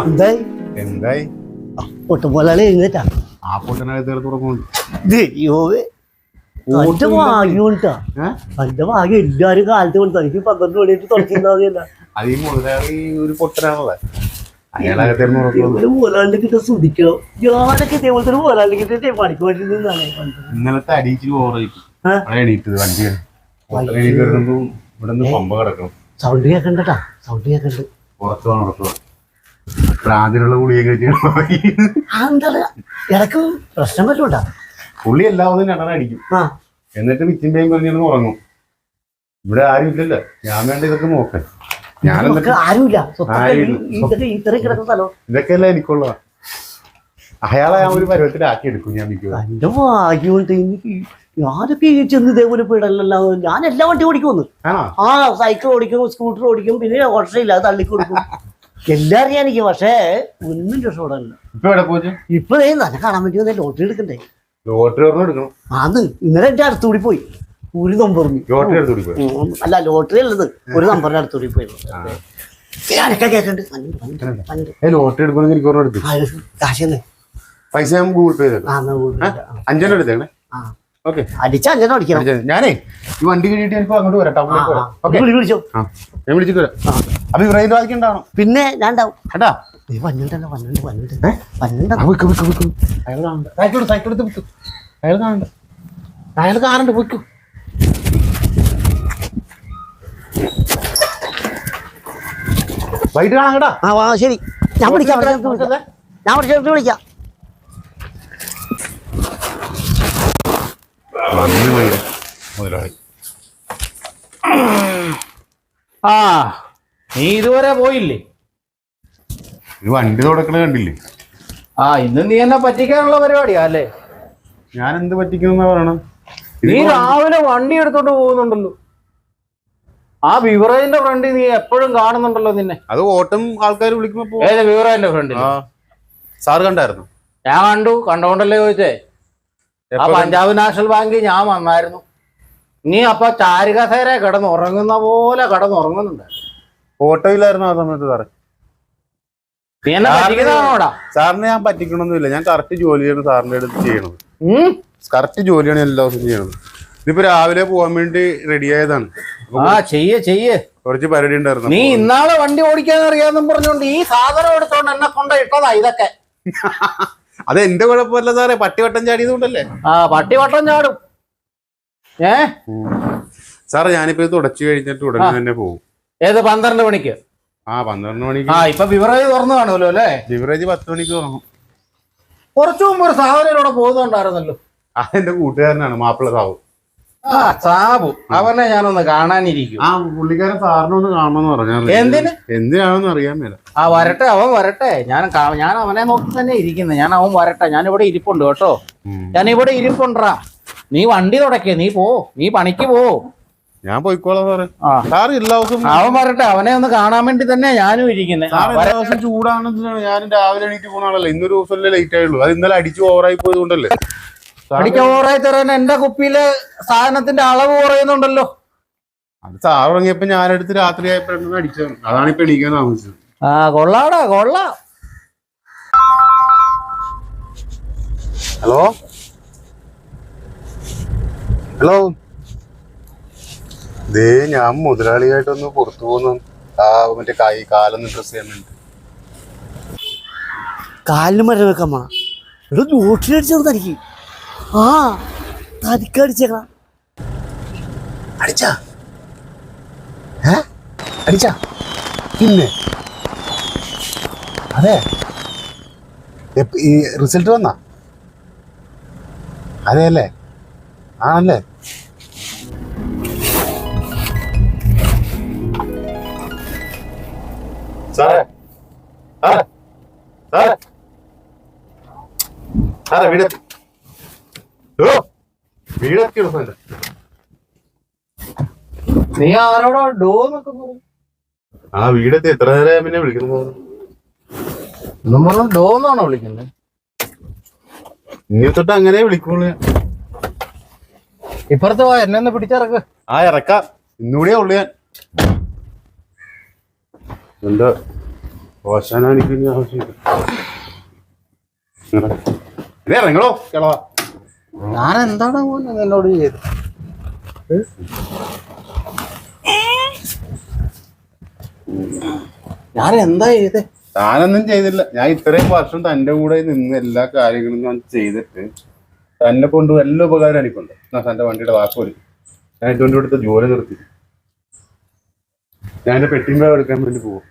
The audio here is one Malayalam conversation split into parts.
എന്തായി എന്തായി പൊട്ടുപോലാളി എഴുന്നേറ്റാ? ആ പൊട്ടനെ തീർത്ത് തുറക്കുന്നുണ്ട് ദൈവമേ എന്റെ ഭാഗ്യം കൊണ്ടാ എന്റെ ഭാഗ്യം എല്ലാരും കാലത്ത് കൊണ്ട് എനിക്ക് പന്ത്രണ്ട് മണിയായിട്ട് തുറച്ചിട്ടുണ്ടാവില്ല അത് ഈ മുതലാളി ഒരു പൊട്ടനാണല്ലേ? ഇന്നലത്തെ അടിയിച്ചിട്ട് എണീറ്റത് വണ്ടി ഇവിടെ പമ്പ കിടക്കണം. സൗണ്ട് കേക്കണ്ടട്ടാ സൗണ്ട് കേക്കണ്ട്. പുറത്തു പോകണം പുറത്തു പോകണം പ്രാതിലുള്ള ഗുളിയെ കഴിച്ചു ആ എന്താ പറയാ? ഇടയ്ക്ക് പ്രശ്നം പറ്റൂട്ടാ പുള്ളി എല്ലാവരും ആ. എന്നിട്ട് വിറ്റിന്റെയും പറഞ്ഞിരുന്ന് ഉറങ്ങും. ഇവിടെ ആരും ഇല്ലല്ലോ. ഞാൻ വേണ്ട ഇതൊക്കെ നോക്കാൻ. ഞാൻ ഇതൊക്കെ ഇതൊക്കെയല്ല എനിക്കുള്ളതാ. അയാളെ ഞാൻ ഒരു പരുവത്തിലാക്കി എടുക്കും ഞാൻ എന്റെ ഭാഗ്യമുണ്ട് എനിക്ക് ഞാനൊക്കെ ഈ ചെന്ന് ഇതേപോലെ പെടലല്ല. ഞാൻ എല്ലാ വണ്ടി ഓടിക്കും ആ സൈക്കിൾ ഓടിക്കും സ്കൂട്ടർ ഓടിക്കും പിന്നെ ഓട്ടറില്ല അത് തള്ളി കൊടുക്കും എല്ലാം എനിക്ക് പക്ഷേ ഒന്നും രക്ഷപ്പെടാനില്ല ഇപ്പൊ എവിടെ പോച്ചു ഇപ്പൊ ദേ നല്ല കാണാൻ പറ്റുമോ? ലോട്ടറി എടുക്കണ്ടേ? ലോട്ടറി ഒരെണ്ണം എടുക്കണം. അത് ഇന്നലെ എന്റെ അടുത്തുകൂടി പോയി. ഒരു നമ്പറിന് ലോട്ടറി എടുത്തുകൂടി പോയി? അല്ല ലോട്ടറി അല്ലത്. ഒരു നമ്പറിന്റെ അടുത്തുകൂടി പോയി. ഞാനൊക്കെ കേൾക്കണ്ട് ലോട്ടറി എടുക്കണമെങ്കിൽ എനിക്ക് ഒരെണ്ണം എടുത്തു ആ, കാശ് തന്നെ. പൈസ ഞാൻ ഗൂഗിൾ പേ ആ എന്നാ ഗൂഗിൾ പേ. അഞ്ചെണ്ണം എടുത്തേക്കണേ? ആ. ഓക്കെ. അടിച്ച അഞ്ചെണ്ണം അടിക്കണം. ഞാനേ ഈ വണ്ടി കഴിഞ്ഞിട്ട് എനിക്ക് അങ്ങോട്ട് വരാം. ടൗണിലേക്ക് വിളിച്ചോ? ഞാൻ വിളിച്ചിട്ട് വരാം. അപ്പൊ ഇബ്രാഹിം ഉണ്ടാവണം. പിന്നെ ഞാൻ ഉണ്ടാവും കേട്ടാ നീ വന്നിട്ടല്ലോ വന്നിട്ട് വന്നിട്ട് വന്നിട്ട് വിക്ക് വിക്ക് വിക്ക്. അയാൾ കാണണ്ട. സൈക്കിൾ സൈക്കിൾ എടുത്ത് വിൽക്കും അയാൾ കാണണ്ട. അയാൾ കാണണ്ട് വിൽക്കും വൈകിട്ട് കാണാം കേട്ടാ. ആ വാ ശരി. ഞാൻ വിളിക്കാം. ഞാൻ വിളിക്കാം മുതലാളി ആ നീ ഇതുവരെ പോയില്ലേ? ഈ വണ്ടി തുടക്കണ കണ്ടില്ലേ? ആ ഇന്ന് നീ എന്നെ പറ്റിക്കാനുള്ള പരിപാടിയാ അല്ലേ? ഞാൻ എന്ത് പറ്റിക്കുന്ന പറയണം? നീ രാവിലെ വണ്ടി എടുത്തോണ്ട് പോകുന്നുണ്ടല്ലോ. ആ വിവറേന്റെ ഫ്രണ്ട് നീ എപ്പോഴും കാണുന്നുണ്ടല്ലോ നിന്നെ. അത് ഓട്ടം ആൾക്കാർ വിളിക്കുമ്പോ പോ- ഏത് സാർ ഫ്രണ്ടിൽ ആ സാറ് കണ്ടായിരുന്നു. ഞാൻ കണ്ടു കണ്ടോണ്ടല്ലേ ചോദിച്ചേ? ആ പഞ്ചാബ് നാഷണൽ ബാങ്കിൽ ഞാൻ വന്നായിരുന്നു. നീ അപ്പൊ ചാരികസേര കിടന്നുറങ്ങുന്ന പോലെ കിടന്ന് ഉറങ്ങുന്നുണ്ട് ഓട്ടോയിലായിരുന്നു ആ സമയത്ത് സാറേ. നീ എന്നെ പറ്റിക്കുന്നതാണോടാ? സാറിനെ ഞാൻ പറ്റിക്കണമെന്നില്ല ഞാൻ കറക്റ്റ് ജോലിയാണ് സാറിന്റെ അടുത്ത് ചെയ്യണത്. കറക്റ്റ് ജോലിയാണ് എല്ലാ ദിവസവും ചെയ്യണത്. ഇതിപ്പോ രാവിലെ പോകാൻ വേണ്ടി റെഡി ആയതാണ്. ആ ചെയ്യേ ചെയ്യേ. കുറച്ച് പരിപാടി ഉണ്ടായിരുന്നു. നീ ഇന്നാളെ വണ്ടി ഓടിക്കാൻ അറിയാമെന്നും പറഞ്ഞോണ്ട് ഈ സാധനം എടുത്തോണ്ട് എന്നെ കൊണ്ട് ഇട്ടതാ ഇതൊക്കെ. അത് എന്റെ കുഴപ്പമല്ല സാറേ. പട്ടിവട്ടം ചാടിയത് കൊണ്ടല്ലേ ആ പട്ടിവട്ടം ചാടും. ഏ? സാറേ ഞാനിപ്പോ ഇത് തുടച്ചു കഴിഞ്ഞിട്ട് ഉടനെ തന്നെ പോകും ഏത് പന്ത്രണ്ട് മണിക്ക്? ആ പന്ത്രണ്ട് മണിക്ക്. ആ ഇപ്പൊ ബിവറേജ് തുറന്നു കാണുമല്ലോ അല്ലേ? ബിവറേജ് പത്ത് മണിക്ക് തുറന്നു. കുറച്ചു മുമ്പ് ഒരു ഇവിടെ പോകുന്നുണ്ടായിരുന്നല്ലോ. അതെന്റെ കൂട്ടുകാരനാണ് മാപ്പിള സാബു. ആ സാബു. അവനെ ഞാനൊന്ന് കാണാനിരിക്കും. ആ പുള്ളിക്കാരൻ സാറിനെ ഒന്ന് കാണണമെന്ന് പറഞ്ഞു എന്തിന്? എന്തിനാണെന്ന് അറിയാൻ മേല. ആ വരട്ടെ അവൻ വരട്ടെ. ഞാൻ ഞാൻ അവനെ നോക്കി തന്നെ ഇരിക്കുന്നത് ഞാൻ അവൻ വരട്ടെ. ഞാൻ ഇവിടെ ഇരിപ്പുണ്ട് കേട്ടോ. ഞാൻ ഇവിടെ ഇരിപ്പുണ്ടാ നീ വണ്ടി തുടക്കേ നീ പോ നീ പണിക്ക് പോ. ഞാൻ പോയിക്കോളാം സാറേ. എല്ലാ ദിവസവും അവൻ വരട്ടെ. അവനെ ഒന്ന് കാണാൻ വേണ്ടി തന്നെ ഞാനും ഇരിക്കുന്നത് ചൂടാണെന്ന് എല്ലാ ദിവസം ചൂടാണെന്നാണ് ഞാൻ രാവിലെ എണീറ്റ് പോകുന്ന ആളല്ലേ. ഇന്നൊരു ദിവസമല്ലേ ലേറ്റ് ആയുള്ളൂ. അത് ഇന്നലെ അടിച്ച് ഓവറായി പോയതുകൊണ്ടല്ലേ. അടിക്ക ഓവറായി തരാൻ എന്റെ കുപ്പിയിലെ സാധനത്തിന്റെ അളവ് കുറയുന്നുണ്ടല്ലോ. അത് സാറ് ഇറങ്ങിയപ്പോ ഞാനെടുത്ത് രാത്രി ആയപ്പോഴാണ് അടിച്ചത് അതാണ് ഇപ്പൊ എണീക്കാൻ താമസിച്ചത്. ആ കൊള്ളാടാ കൊള്ളാം. ഹലോ? ഹലോ? ദേ ഞാൻ മുതലാളിയായിട്ടൊന്ന് പുറത്തു പോകുന്നു ആ മറ്റേ കൈ കാലൊന്ന് ഡ്രസ് ചെയ്യാൻ വേണ്ടി. കാലിന് മരം വെക്കാൻ പോണം ഇവിടെ നോട്ടിലടിച്ചത് തനിക്ക്. ആ തനിക്ക് അടിച്ചേക്കണം. അടിച്ചാ? ഏ? അടിച്ചാ? പിന്നെ? അതെ. ഈ റിസൾട്ട് വന്നാ? അതെ അല്ലേ? ആണല്ലേ? സാറേ സാറേ സാറേ. സാറേ വീടെത്തി ഓ വീടെത്തി നീ ആരോടോ ഡോ എന്നൊക്കെ പറഞ്ഞു ആ വീടെത്തി എത്ര നേരം പിന്നെ വിളിക്കുന്നു? പറഞ്ഞു ഡോ എന്നാണോ വിളിക്കുന്നത് ഇനി തൊട്ട് അങ്ങനെ വിളിക്കുള്ളൂ. ഇപ്പുറത്ത് പോയ എന്നെ ഒന്ന് പിടിച്ചിറക്ക്. ആ ഇറക്കാം. ഇന്നുകൂടിയേ ഉള്ളു ഞാൻ. എന്താ ഓശാന എനിക്ക് ഇനി ആവശ്യമില്ല. ഇറങ്ങളോ കിളവാ ഞാൻ എന്താണ് എന്നോട് ചെയ്ത് ഞാൻ എന്താ ചെയ്തേ താനൊന്നും ചെയ്തില്ല. ഞാൻ ഇത്രയും വർഷം തന്റെ കൂടെ നിന്ന് എല്ലാ കാര്യങ്ങളും ഞാൻ ചെയ്തിട്ട് തന്നെ കൊണ്ട് എല്ലാ ഉപകാരം എനിക്കുണ്ട്. എന്നാ തന്റെ വണ്ടിയുടെ വാക്ക് ഒരു ഞാൻ ഇതുകൊണ്ട് ഇവിടുത്തെ ജോലി നിർത്തി. ഞാൻ എന്റെ പെട്ടിമ്പ എടുക്കാൻ വേണ്ടി പോകും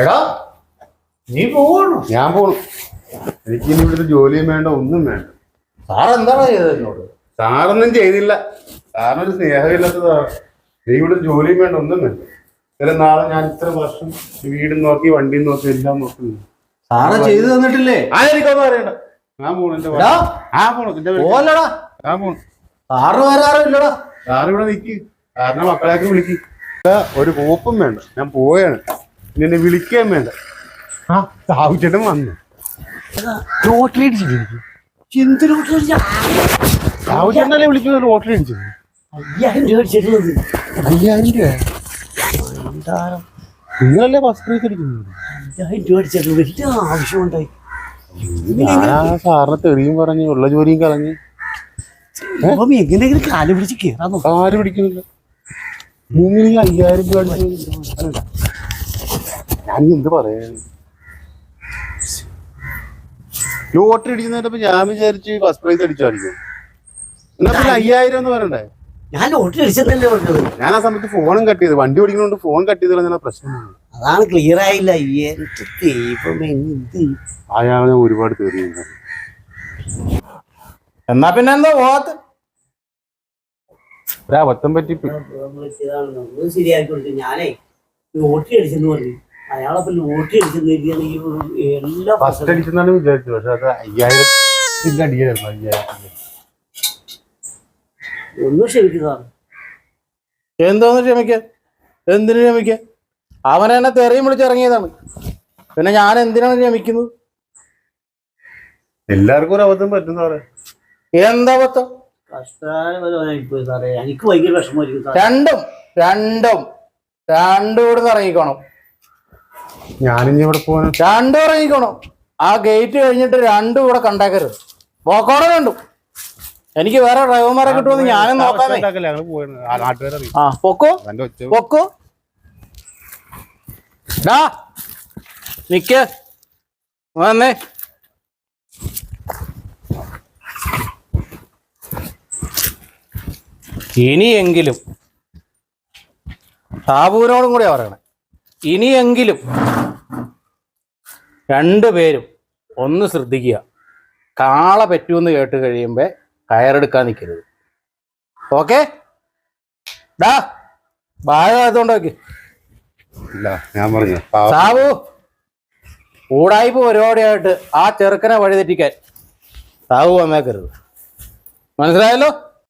എടാ നീ പോവാണോ? ഞാൻ പോകണം എനിക്ക് ഇനി ഇവിടുത്തെ ജോലിയും വേണ്ട ഒന്നും വേണ്ട. സാർ എന്താണ് ചെയ്തത് എന്നോട്? സാറൊന്നും ചെയ്തില്ല. സാറിനൊരു സ്നേഹമില്ലാത്തതാ നീ ഇവിടെ ജോലിയും വേണ്ട ഒന്നും വേണ്ട. ചില നാളെ ഞാൻ ഇത്ര വർഷം വീടും നോക്കി വണ്ടിയും നോക്കി എല്ലാം നോക്കുന്നു സാറ് ചെയ്തു തന്നിട്ടില്ലേ? ആരെനിക്കൊന്നും അറിയണ്ട. ഞാൻ പോണു എന്റെ എടാ, ഞാൻ പോണു എന്റെ വീട്ടിൽ. പോലടാ ഞാൻ പോണു. സാറ് വരാറില്ലടാ സാറ് ഇവിടെ നിൽക്ക് സാറിനെ മക്കളെയൊക്കെ വിളിക്ക്. ഇതാ, ഒരു കോപ്പും വേണ്ട. ഞാൻ പോവുകയാണ്. ഇനി വിളിക്കാൻ വിളിക്കുകയും വേണ്ട. ആ? സാഹചര്യം വന്നു. ലോട്ടറി അടിച്ചിട്ട് എന്ത് ലോട്ടറി അടിച്ചാ? സാഹചര്യല്ലേ വിളിക്കുന്നത് ലോട്ടറി അടിച്ചത് അയ്യായിരം രൂപ അടിച്ചിട്ടുള്ളത്. അയ്യായിരം രൂപ? നിങ്ങളല്ലേ ബസ് പ്രൈസ് അടിക്കുന്നത്? അയ്യായിരം രൂപ അടിച്ചിട്ട് വലിയ ആവശ്യമുണ്ടായി. ഞാൻ ആ സാറിനെ തെറിയും പറഞ്ഞ് ഉള്ള ജോലിയും കളഞ്ഞ്. അപ്പം എങ്ങനെയെങ്കിലും കാൽ പിടിച്ച് നോക്കാം. ആര് പിടിക്കുന്നില്ല? മൂന്നിന് അയ്യായിരം രൂപ അടിച്ച് ഞാൻ എന്ത് പറയാ? ലോട്ടറി അടിക്കുന്നതിന്റെ ഞാൻ വിചാരിച്ച് ഫസ്റ്റ് പ്രൈസ് അടിച്ചായിരിക്കും എന്നാ പിന്നെ അയ്യായിരം എന്ന് പറയണ്ടേ? ഞാൻ ലോട്ടറി അടിച്ചതല്ലേ പറഞ്ഞത്? ഞാൻ ആ സമയത്ത് ഫോണും കട്ട് ചെയ്ത്. വണ്ടി ഓടിക്കുന്നതുകൊണ്ട് ഫോൺ കട്ട് ചെയ്ത് കളഞ്ഞാൽ പ്രശ്നമാണ് അതാണ് ക്ലിയർ ആയില്ല? അയാളെ ഞാൻ ഒരുപാട് തെറി എന്നാ പിന്നെ എന്താ പോവാത്ത? ഒരു അബദ്ധം പറ്റി ശരിയാക്കി ഞാനേ ലോട്ടറി അടിച്ചെന്ന് പറഞ്ഞു. എല്ലാ ഫസ്റ്റ് അടിച്ചെന്നാണ് വിചാരിച്ചത്. പക്ഷെ അത് അയ്യായിരത്തിന്റെ അടിയായിരുന്നു അയ്യായിരത്തിന്റെ. ഒന്നും എന്തോന്ന് ക്ഷമിക്ക എന്തിനു ക്ഷമിക്ക അവനെന്നെ എന്നെ തെറിയും വിളിച്ചിറങ്ങിയതാണ് പിന്നെ ഞാൻ എന്തിനാണ് ക്ഷമിക്കുന്നത്? എല്ലാവർക്കും ഒരു അബദ്ധം പറ്റുന്ന എന്താ അബദ്ധം? രണ്ടും രണ്ടും രണ്ടും ഇവിടെ ഇറങ്ങിക്കോണം. ഞാനിനി ഇവിടെ പോകാൻ രണ്ടു ഇറങ്ങിക്കോണം. ആ ഗേറ്റ് കഴിഞ്ഞിട്ട് രണ്ടും ഇവിടെ കണ്ടേക്കരുത്. പോക്കോടെ കണ്ടു. എനിക്ക് വേറെ ഡ്രൈവർമാരെ കിട്ടുമെന്ന് ഞാനും നോക്കാമേ. ആ പൊക്കോ? പൊക്കോ? ഡാ നിക്ക്. വന്നേ. ഇനിയെങ്കിലും താപൂരോടും കൂടിയാ പറയണേ. ഇനിയെങ്കിലും രണ്ടുപേരും ഒന്ന് ശ്രദ്ധിക്കുക. കാള പറ്റുമെന്ന് കേട്ട് കഴിയുമ്പോ കയറെടുക്കാൻ നിൽക്കരുത്. ഓക്കെ? ഡാ ഇല്ല ഞാൻ പറഞ്ഞു. സാബു ഊടായ്പ പരിപാടിയായിട്ട് ആ ചെറുക്കനെ വഴിതെറ്റിക്കാൻ. സാബു വന്നേക്കരുത്. മനസ്സിലായല്ലോ?